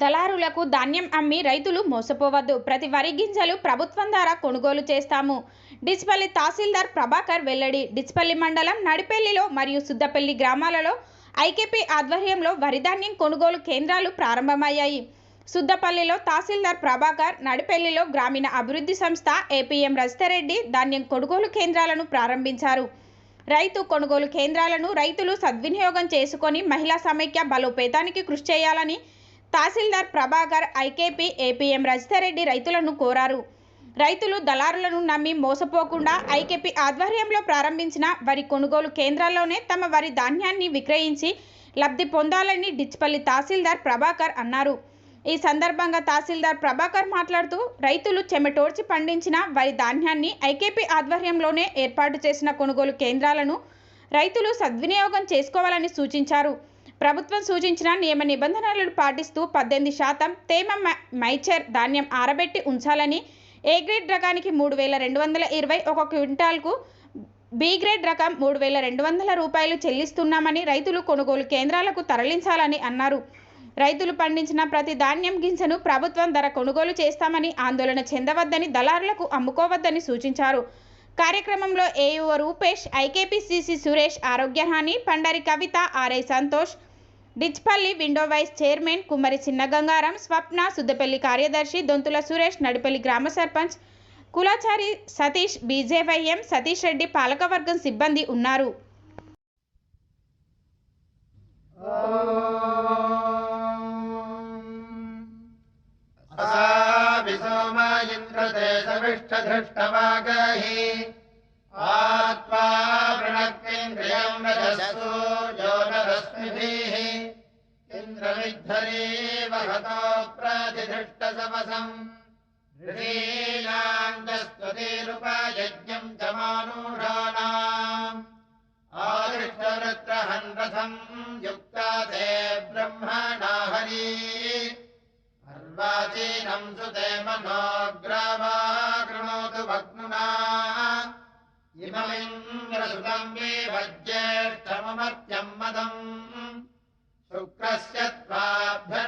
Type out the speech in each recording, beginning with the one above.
దళారులకు ధాన్యం అమ్మి రైతులు మోసపోవద్దు. ప్రతి వరి గింజలు ప్రభుత్వం ద్వారా కొనుగోలు చేస్తాము. డిచ్పల్లి తహసీల్దార్ ప్రభాకర్ వెల్లడి. డిచ్పల్లి మండలం నడిపెల్లిలో మరియు సుద్దపల్లి గ్రామాలలో ఐకేపీ ఆధ్వర్యంలో వరి ధాన్యం కొనుగోలు కేంద్రాలు ప్రారంభమయ్యాయి. సుద్దపల్లిలో తహసీల్దార్ ప్రభాకర్ నడిపెల్లిలో గ్రామీణ అభివృద్ధి సంస్థ ఏపీఎం రజితారెడ్డి ధాన్యం కొనుగోలు కేంద్రాలను ప్రారంభించారు. రైతు కొనుగోలు కేంద్రాలను రైతులు సద్వినియోగం చేసుకొని మహిళా సమైక్య బలోపేతానికి కృషి చేయాలని తహసీల్దార్ ప్రభాకర్ ఐకేపీ ఏపీఎం రజితారెడ్డి రైతులను కోరారు. రైతులు దళారులను నమ్మి మోసపోకుండా ఐకేపీ ఆధ్వర్యంలో ప్రారంభించిన వరి కొనుగోలు కేంద్రాల్లోనే తమ వరి ధాన్యాన్ని విక్రయించి లబ్ధి పొందాలని డిచ్పల్లి తహసీల్దార్ ప్రభాకర్ అన్నారు. ఈ సందర్భంగా తహసీల్దార్ ప్రభాకర్ మాట్లాడుతూ రైతులు చెమటోడ్చి పండించిన వరి ధాన్యాన్ని ఐకేపీ ఆధ్వర్యంలోనే ఏర్పాటు చేసిన కొనుగోలు కేంద్రాలను రైతులు సద్వినియోగం చేసుకోవాలని సూచించారు. ప్రభుత్వం సూచించిన నియమ నిబంధనలను పాటిస్తూ పద్దెనిమిది శాతం తేమ మైచర్ ధాన్యం ఆరబెట్టి ఉంచాలని ఏ గ్రేడ్ రకానికి మూడు వేల రెండు వందల ఇరవై ఒక క్వింటాల్కు బి గ్రేడ్ రకం మూడు వేల రెండు వందల రూపాయలు చెల్లిస్తున్నామని రైతులు కొనుగోలు కేంద్రాలకు తరలించాలని అన్నారు. రైతులు పండించిన ప్రతి ధాన్యం గింజను ప్రభుత్వం ధర కొనుగోలు చేస్తామని ఆందోళన చెందవద్దని దళారులకు అమ్ముకోవద్దని సూచించారు. కార్యక్రమంలో ఏయువ Rupesh ఐకేపీసీసీ Suresh ఆరోగ్యహాని Pandari Kavitha RI Santosh Dichpalli window vice chairman Kummari Chinnagangaram Swapna Suddapalli కార్యదర్శి దొంతుల సురేష్ నడిపల్లి గ్రామ సర్పంచ్ కులాచారి సతీష్ బీజేవైఎం సతీష్ రెడ్డి పాలకవర్గం సిబ్బంది ఉన్నారు विसोम इन्द्रते सविष्टधृष्टवागहि आत्मा वृणक्तिन्द्रियम् रजसो यो न रश्मिभिः इन्द्रमिद्धरे वहतो प्रतिधृष्टसवसम् ऋषीणाङ्गस्तुतिरुपयज्ञम् च मानुषाणाम् आदिष्टवृत्रहन् रथम् युक्ता ते ब्रह्मणा हरी अर्वाचीनम् सुते मनोग्रावा कृणोतु भग्नुना मदम् शुक्रस्य बाभ्य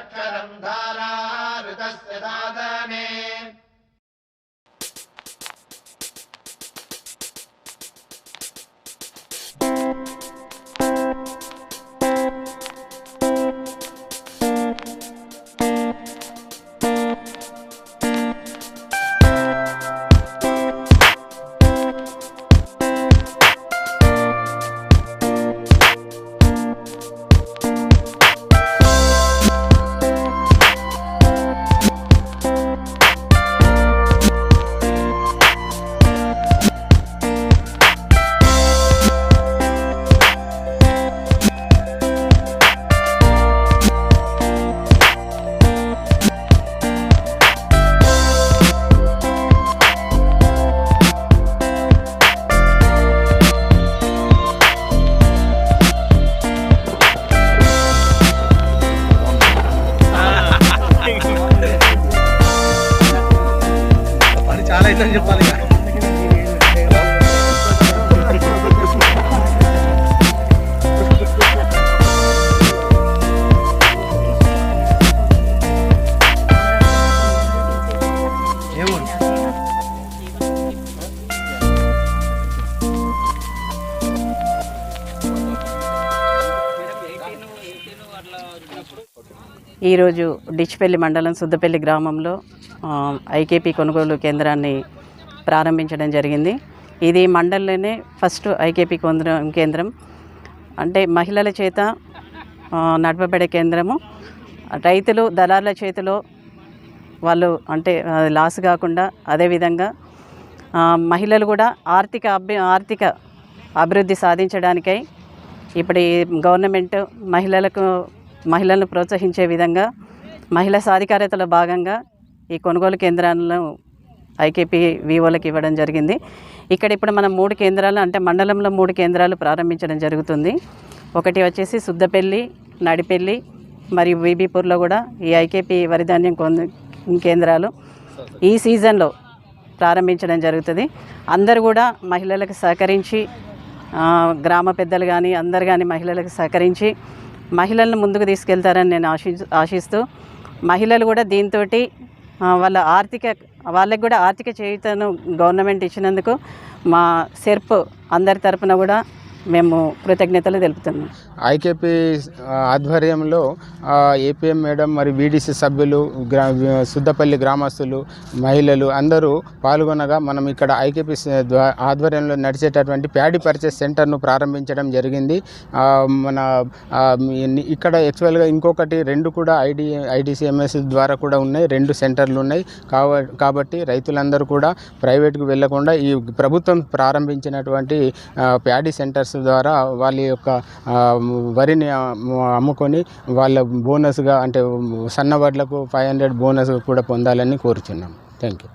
Dan 了 ఈరోజు డిచ్పల్లి మండలం సుద్దపల్లి గ్రామంలో ఐకేపీ కొనుగోలు కేంద్రాన్ని ప్రారంభించడం జరిగింది. ఇది మండలంలోనే ఫస్ట్ ఐకేపీ కేంద్రం కేంద్రం. అంటే మహిళల చేత నడపబడే కేంద్రము. రైతులు దళారుల చేతిలో వాళ్ళు అంటే లాస్ కాకుండా అదేవిధంగా మహిళలు కూడా ఆర్థిక అభి ఆర్థిక అభివృద్ధి సాధించడానికై ఇప్పుడు గవర్నమెంట్ మహిళలకు మహిళలను ప్రోత్సహించే విధంగా మహిళా సాధికారతలో భాగంగా ఈ కొనుగోలు కేంద్రాలను ఐకేపీ వివోలకు ఇవ్వడం జరిగింది. ఇక్కడ ఇప్పుడు మనం మూడు కేంద్రాలు అంటే మండలంలో మూడు కేంద్రాలు ప్రారంభించడం జరుగుతుంది. ఒకటి వచ్చేసి సుద్దపల్లి నడిపెల్లి మరియు బీబీపూర్లో కూడా ఈ ఐకేపీ వరిధాన్యం కేంద్రాలు ఈ సీజన్లో ప్రారంభించడం జరుగుతుంది. అందరు కూడా మహిళలకు సహకరించి గ్రామ పెద్దలు కానీ అందరు కానీ మహిళలకు సహకరించి మహిళలను ముందుకు తీసుకెళ్తారని నేను ఆశి ఆశిస్తూ మహిళలు కూడా దీంతో వాళ్ళ ఆర్థిక వాళ్ళకి కూడా ఆర్థిక చేయుతను గవర్నమెంట్ ఇచ్చినందుకు మా సెర్ప్ అందరి తరపున కూడా మేము కృతజ్ఞతలు తెలుపుతున్నాం. ఐకేపీ ఆధ్వర్యంలో ఏపీఎం మేడం మరి వీడీసీ సభ్యులు గ్రా సుద్దపల్లి గ్రామస్తులు మహిళలు అందరూ పాల్గొనగా మనం ఇక్కడ ఐకేపీ ఆధ్వర్యంలో నడిచేటటువంటి ప్యాడీ పర్చేస్ సెంటర్ను ప్రారంభించడం జరిగింది. మన ఇక్కడ యాక్చువల్గా ఇంకొకటి రెండు కూడా ఐడి ఐడిసిఎంఎస్ ద్వారా కూడా ఉన్నాయి. రెండు సెంటర్లు ఉన్నాయి. కాబట్టి రైతులందరూ కూడా ప్రైవేట్కు వెళ్ళకుండా ఈ ప్రభుత్వం ప్రారంభించినటువంటి ప్యాడీ సెంటర్ బోనస్ ద్వారా వాళ్ళ యొక్క వరిని అమ్ముకొని వాళ్ళ బోనస్గా అంటే సన్న వడ్లకు ఫైవ్ హండ్రెడ్ బోనస్ కూడా పొందాలని కోరుచున్నాం. Thank you